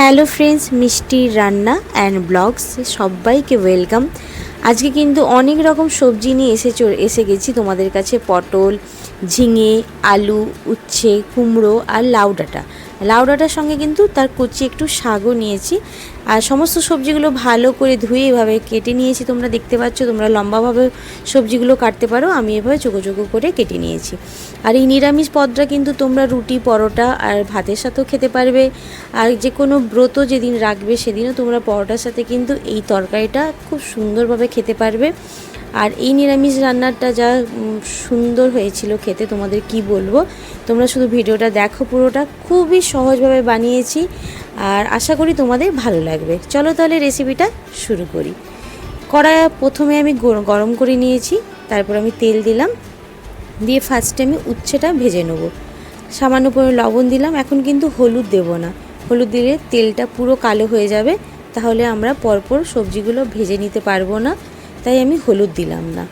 Hello friends মিষ্টির রান্না and blogs সবাইকে ওয়েলকাম আজকে কিন্তু অনেক রকম সবজি নিয়ে এসে এসে গেছি তোমাদের কাছে, পটল, ঝিঙে, আলু, উচ্ছে, কুমড়ো আর লাউ ডাঁটা। লাউ ডাঁটার সঙ্গে কিন্তু তার কুচি একটু শাকও নিয়েছি। আর সমস্ত সবজিগুলো ভালো করে ধুয়ে এভাবে কেটে নিয়েছি। তোমরা দেখতে পাচ্ছ, তোমরা লম্বাভাবে সবজিগুলো কাটতে পারো। আমি এভাবে চোখো চোখো করে কেটে নিয়েছি। আর এই নিরামিষ পদটা কিন্তু তোমরা রুটি, পরোটা আর ভাতের সাথেও খেতে পারবে। আর যে কোনো ব্রত যেদিন রাখবে সেদিনও তোমরা পরোটার সাথে কিন্তু এই তরকারিটা খুব সুন্দরভাবে খেতে পারবে। আর এই নিরামিষ রান্নাটা যা সুন্দর হয়েছিল খেতে, তোমাদের কি বলব? তোমরা শুধু ভিডিওটা দেখো পুরোটা, খুবই সহজভাবে বানিয়েছি আর আশা করি তোমাদের ভালো লাগবে। চলো তাহলে রেসিপিটা শুরু করি। কড়াই প্রথমে আমি গর- গরম করে নিয়েছি, তারপর আমি তেল দিলাম, দিয়ে ফার্স্টে আমি উচ্ছেটা ভেজে নেব। সামান্য করে লবণ দিলাম, এখন কিন্তু হলুদ দেব না। হলুদ দিলে তেলটা পুরো কালো হয়ে যাবে, তাহলে আমরা পরপর সবজিগুলো ভেজে নিতে পারব না। তাই আমি হলুদ দিলাম না।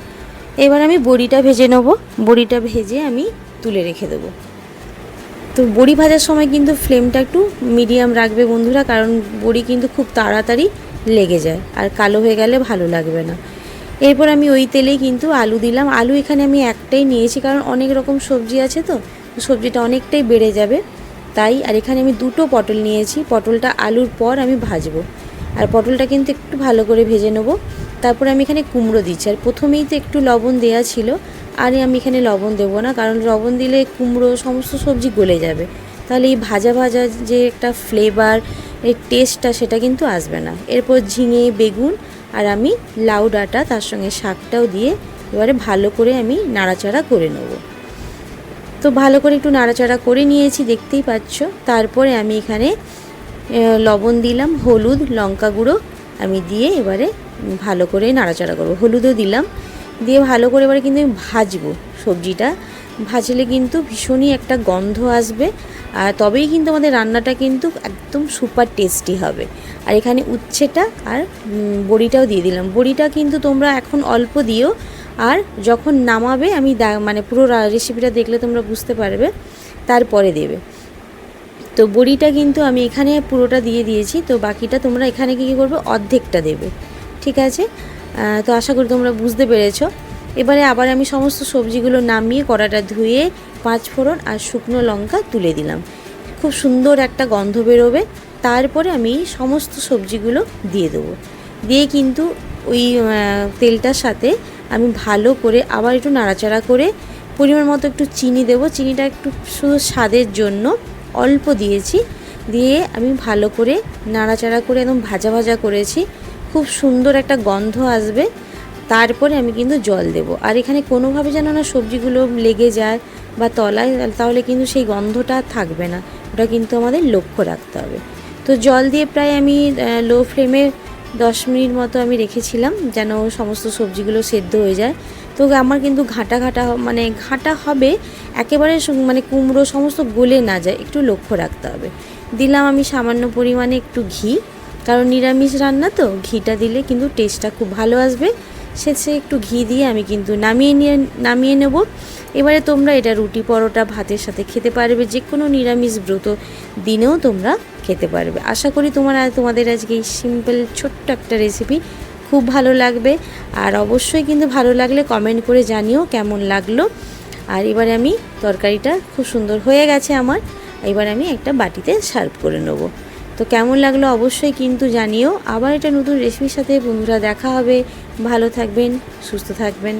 এবার আমি বড়িটা ভেজে নেব। বড়িটা ভেজে আমি তুলে রেখে দেবো। তো বড়ি ভাজার সময় কিন্তু ফ্লেমটা একটু মিডিয়াম রাখবে বন্ধুরা, কারণ বড়ি কিন্তু খুব তাড়াতাড়ি লেগে যায় আর কালো হয়ে গেলে ভালো লাগবে না। এরপর আমি ওই তেলেই কিন্তু আলু দিলাম। আলু এখানে আমি একটাই নিয়েছি, কারণ অনেক রকম সবজি আছে তো, সবজিটা অনেকটাই বেড়ে যাবে। তাই আর এখানে আমি দুটো পটল নিয়েছি। পটলটা আলুর পর আমি ভাজবো। আর পটলটা কিন্তু একটু ভালো করে ভেজে নেব। তারপরে আমি এখানে কুমড়ো দিচ্ছি। আর প্রথমেই তো একটু লবণ দেওয়া ছিল, আর আমি এখানে লবণ দেবো না, কারণ লবণ দিলে কুমড়ো সমস্ত সবজি গলে যাবে। তাহলে এই ভাজা ভাজা যে একটা ফ্লেভার এই টেস্টটা সেটা কিন্তু আসবে না। এরপর ঝিঙে, বেগুন আর আমি লাউ ডাঁটা, তার সঙ্গে শাকটাও দিয়ে এবারে ভালো করে আমি নাড়াচাড়া করে নেব। তো ভালো করে একটু নাড়াচাড়া করে নিয়েছি, দেখতেই পাচ্ছ। তারপরে আমি এখানে লবণ দিলাম, হলুদ, লঙ্কা গুঁড়ো আমি দিয়ে এবারে ভালো করে নাড়াচাড়া করব। হলুদও দিলাম। দিয়ে ভালো করে এবারে কিন্তু আমি ভাজবো সবজিটা। ভাজলে কিন্তু ভীষণই একটা গন্ধ আসবে। আর তবেই কিন্তু আমাদের রান্নাটা কিন্তু একদম সুপার টেস্টি হবে। আর এখানে উচ্ছেটা আর বড়িটাও দিয়ে দিলাম। বড়িটা কিন্তু তোমরা এখন অল্প দিও। আর যখন নামাবে, আমি মানে পুরো রেসিপিটা দেখলে তোমরা বুঝতে পারবে। তারপরে দেবে। তো বড়িটা কিন্তু আমি এখানে পুরোটা দিয়ে দিয়েছি। তো বাকিটা তোমরা এখানে কী করবে? অর্ধেকটা দেবে। ঠিক আছে? তো আশা করি তোমরা বুঝতে পেরেছ। এবারে আবার আমি সমস্ত সবজিগুলো নামিয়ে কড়াটা ধুয়ে পাঁচ ফোড়ন আর শুকনো লঙ্কা তুলে দিলাম। খুব সুন্দর একটা গন্ধ বেরোবে। তারপরে আমি সমস্ত সবজিগুলো দিয়ে দেবো। দিয়ে কিন্তু ওই তেলটার সাথে আমি ভালো করে আবার একটু নাড়াচাড়া করে পরিমাণ মতো একটু চিনি দেবো। চিনিটা একটু শুধু স্বাদের জন্য অল্প দিয়েছি। দিয়ে আমি ভালো করে নাড়াচাড়া করে একদম ভাজা ভাজা করেছি। খুব সুন্দর একটা গন্ধ আসবে। তারপরে আমি কিন্তু জল দেব। আর এখানে কোনোভাবে যেন না সবজিগুলো লেগে যায় বা তলায়, তাহলে কিন্তু সেই গন্ধটা থাকবে না। ওটা কিন্তু আমাদের লক্ষ্য রাখতে হবে। তো জল দিয়ে প্রায় আমি লো ফ্লেমে দশ মিনিট মতো আমি রেখেছিলাম, যেন সমস্ত সবজিগুলো সেদ্ধ হয়ে যায়। তো আমার কিন্তু ঘাটা ঘাটা মানে ঘাটা হবে, একেবারে মানে কুমড়ো সমস্ত গলে না যায়, একটু লক্ষ্য রাখতে হবে। দিলাম আমি সামান্য পরিমাণে একটু ঘি, কারণ নিরামিষ রান্না তো, ঘিটা দিলে কিন্তু টেস্টটা খুব ভালো আসবে। শেষে একটু ঘি দিয়ে আমি কিন্তু নামিয়ে নিয়ে, নামিয়ে নেব। এবারে তোমরা এটা রুটি পরোটা ভাতের সাথে খেতে পারবে যে কোনো নিরামিষ ব্রত দিনেও তোমরা খেতে পারবে। আশা করি তোমার, তোমাদের আজকে এই সিম্পল ছোট্ট একটা রেসিপি খুব ভালো লাগবে। আর অবশ্যই কিন্তু ভালো লাগলে কমেন্ট করে জানিও কেমন লাগল। আর এবারে আমি তরকারিটা খুব সুন্দর হয়ে গেছে আমার। এবার আমি একটা বাটিতে সার্ভ করে নেব। তো কেমন লাগল অবশ্যই কিন্তু জানিও। আবার এটা নতুন রেসিপির সাথে বন্ধুরা দেখা হবে। ভালো থাকবেন, সুস্থ থাকবেন।